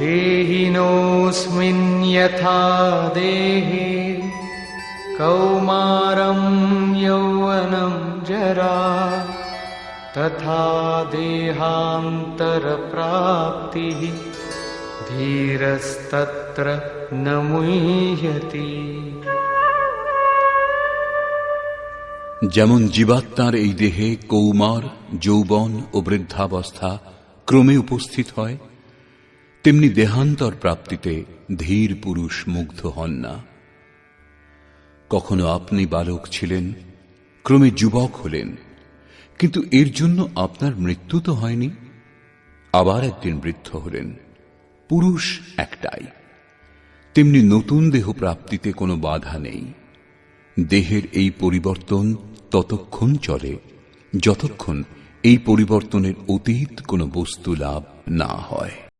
देहिनोऽस्मिन् यथा देहे कौमारं यौवनं जरा तथा देहान्तरप्राप्तिः धीरस्तत्र न मुह्यति যেমন জীবাত্মার এই দেহে কৌমার যৌবন ও বৃদ্ধাবস্থা ক্রমে উপস্থিত হয় তেমনি দেহান্তর প্রাপ্তিতে ধীর পুরুষ মুগ্ধ হন না। কখনো আপনি বালক ছিলেন, ক্রমে যুবক হলেন, কিন্তু এর জন্য আপনার মৃত্যু তো হয়নি। আবার একদিন বৃদ্ধ হলেন, পুরুষ একটাই। তেমনি নতুন দেহ প্রাপ্তিতে কোনো বাধা নেই। দেহের এই পরিবর্তন ততক্ষণ চলে, যতক্ষণ এই পরিবর্তনের অতীত কোনো বস্তু লাভ না হয়।